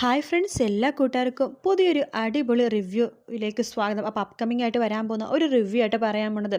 Hi friends എല്ലാ കൂട്ടുകാർക്കും പുതിയൊരു അടിപൊളി റിവ്യൂയിലേക്ക് സ്വാഗതം. അപ്പോൾ അപ്കമിംഗ് ആയിട്ട് വരാൻ പോകുന്ന ഒരു റിവ്യൂ ആയിട്ട് പറയാൻ പോണത്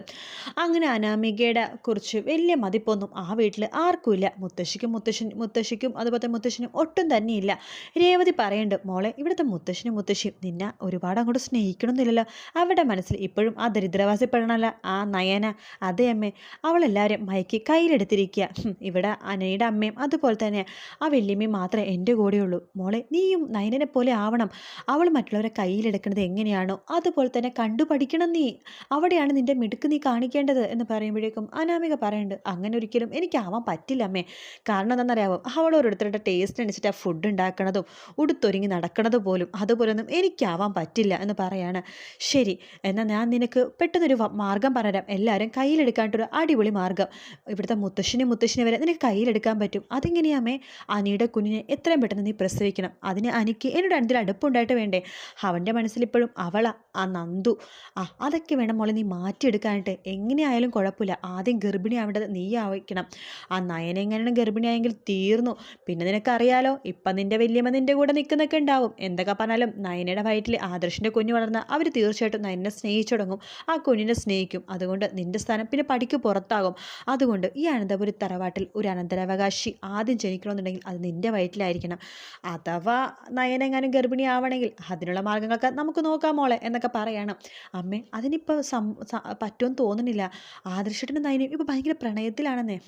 അങ്ങനെ അനാമികയുടെ കുറിച്ച് വലിയ മതിപ്പൊന്നും ആ വീട്ടിൽ ആർക്കുമില്ല മുത്തശ്ശിക്കും മുത്തശ്ശൻ മുത്തശ്ശിക്കും അതുപോലെ മുത്തശ്ശനും ഒട്ടും തന്നെയില്ല രേവതി പറയുന്നുണ്ട് മോളെ ഇവിടുത്തെ മുത്തശ്ശനും മുത്തശ്ശിയും നിന്നെ ഒരുപാട് അങ്ങോട്ട് സ്നേഹിക്കണമെന്നില്ലല്ലോ അവരുടെ മനസ്സിൽ ഇപ്പോഴും ആ ദരിദ്രവാസി പെടണല്ല ആ നയന അതേ അമ്മേ അവളെല്ലാവരും മയക്കി കയ്യിലെടുത്തിരിക്കുക ഇവിടെ അനയുടെ അമ്മയും അതുപോലെ തന്നെ ആ വല്യമ്മയും മാത്രമേ എന്റെ കൂടെയുള്ളൂ. മോളെ നീയും നയനനെ പോലെ ആവണം. അവൾ മറ്റുള്ളവരെ കയ്യിലെടുക്കുന്നത് എങ്ങനെയാണോ അതുപോലെ തന്നെ കണ്ടു പഠിക്കണം നീ. അവിടെയാണ് നിന്റെ മിടുക്ക് നീ കാണിക്കേണ്ടത് എന്ന് പറയുമ്പോഴേക്കും അനാമിക പറയുന്നുണ്ട് അങ്ങനെ ഒരിക്കലും എനിക്കാവാൻ പറ്റില്ല അമ്മേ. കാരണം എന്താണെന്നറിയാവോ? അവൾ ഓരോരുത്തരുടെ ടേസ്റ്റ് അനുസരിച്ച് ആ ഫുഡ് ഉണ്ടാക്കണതും ഉടുത്തൊരുങ്ങി നടക്കണത് പോലും അതുപോലൊന്നും എനിക്കാവാൻ പറ്റില്ല എന്ന് പറയാണ്. ശരി എന്നാൽ ഞാൻ നിനക്ക് പെട്ടെന്നൊരു മാർഗം പറഞ്ഞുതരാം. എല്ലാവരും കയ്യിലെടുക്കാണ്ടൊരു അടിപൊളി മാർഗം. ഇവിടുത്തെ മുത്തശ്ശിനെ മുത്തശ്ശിനെ വരെ നിനക്ക് കയ്യിലെടുക്കാൻ പറ്റും. അതെങ്ങനെയാമേ അനിയുടെ കുഞ്ഞിനെ എത്രയും പെട്ടെന്ന് നീ പ്രസവിക്കണം. അതിന് അനിക്ക് എന്നോട് എന്തൊരു അടുപ്പുണ്ടായിട്ട് വേണ്ടേ? അവന്റെ മനസ്സിലിപ്പോഴും അവള ആ നന്ദു. ആ അതൊക്കെ വേണം മോളെ നീ മാറ്റിയെടുക്കാനായിട്ട്. എങ്ങനെയായാലും കുഴപ്പമില്ല. ആദ്യം ഗർഭിണി ആവേണ്ടത് നീ ആവയ്ക്കണം. ആ നയന എങ്ങനെയാണ് ഗർഭിണിയായെങ്കിൽ തീർന്നു. പിന്നെ നിനക്കറിയാലോ ഇപ്പം നിന്റെ വലിയമ്മ നിന്റെ കൂടെ നിൽക്കുന്നൊക്കെ ഉണ്ടാവും. എന്തൊക്കെ പറഞ്ഞാലും നയനയുടെ വയറ്റിൽ ആദർശിന്റെ കുഞ്ഞ് വളർന്ന അവർ തീർച്ചയായിട്ടും നയനെ സ്നേഹിച്ചു തുടങ്ങും. ആ കുഞ്ഞിനെ സ്നേഹിക്കും. അതുകൊണ്ട് നിന്റെ സ്ഥാനം പിന്നെ പടിക്ക് പുറത്താകും. അതുകൊണ്ട് ഈ അനന്തപുരി തറവാട്ടിൽ ഒരു അനന്തരാവകാശി ആദ്യം ജനിക്കണമെന്നുണ്ടെങ്കിൽ അത് നിന്റെ വയറ്റിലായിരിക്കണം. അഥവാ നയനെങ്ങാനും ഗർഭിണി ആവണമെങ്കിൽ അതിനുള്ള മാർഗങ്ങളൊക്കെ നമുക്ക് നോക്കാം മോളെ എന്നൊക്കെ പറയണം. അമ്മേ അതിനിപ്പോൾ സം പറ്റുമെന്ന് തോന്നുന്നില്ല. ആദർശത്തിന്റെ നയനും ഇപ്പോൾ ഭയങ്കര പ്രണയത്തിലാണെന്നേ.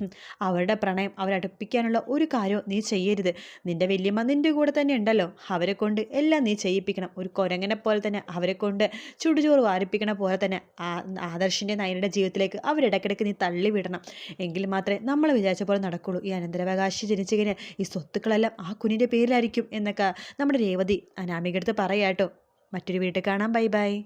അവരുടെ പ്രണയം അവരടുപ്പിക്കാനുള്ള ഒരു കാര്യവും നീ ചെയ്യരുത്. നിന്റെ വല്യമ്മ നിന്റെ കൂടെ തന്നെ ഉണ്ടല്ലോ. അവരെ കൊണ്ട് എല്ലാം നീ ചെയ്യിപ്പിക്കണം. ഒരു കൊരങ്ങനെ പോലെ തന്നെ അവരെ കൊണ്ട് ചുടുചോറ് വാരിപ്പിക്കണ പോലെ തന്നെ ആദർശിന്റെ നയനയുടെ ജീവിതത്തിലേക്ക് അവരിടയ്ക്കിടയ്ക്ക് നീ തള്ളി വിടണം. എങ്കിൽ മാത്രമേ നമ്മൾ വിചാരിച്ച പോലെ നടക്കുള്ളൂ. ഈ അനന്തരാവകാശി കഴിഞ്ഞാൽ ഈ സ്വത്തുക്കളെല്ലാം ആ കുഞ്ഞിന്റെ പേരിലായിരിക്കും എന്നൊക്കെ നമ്മുടെ രേവതി അനാമികടുത്ത് പറയാട്ടോ. മറ്റൊരു വീട്ടിൽ കാണാം. Bye bye.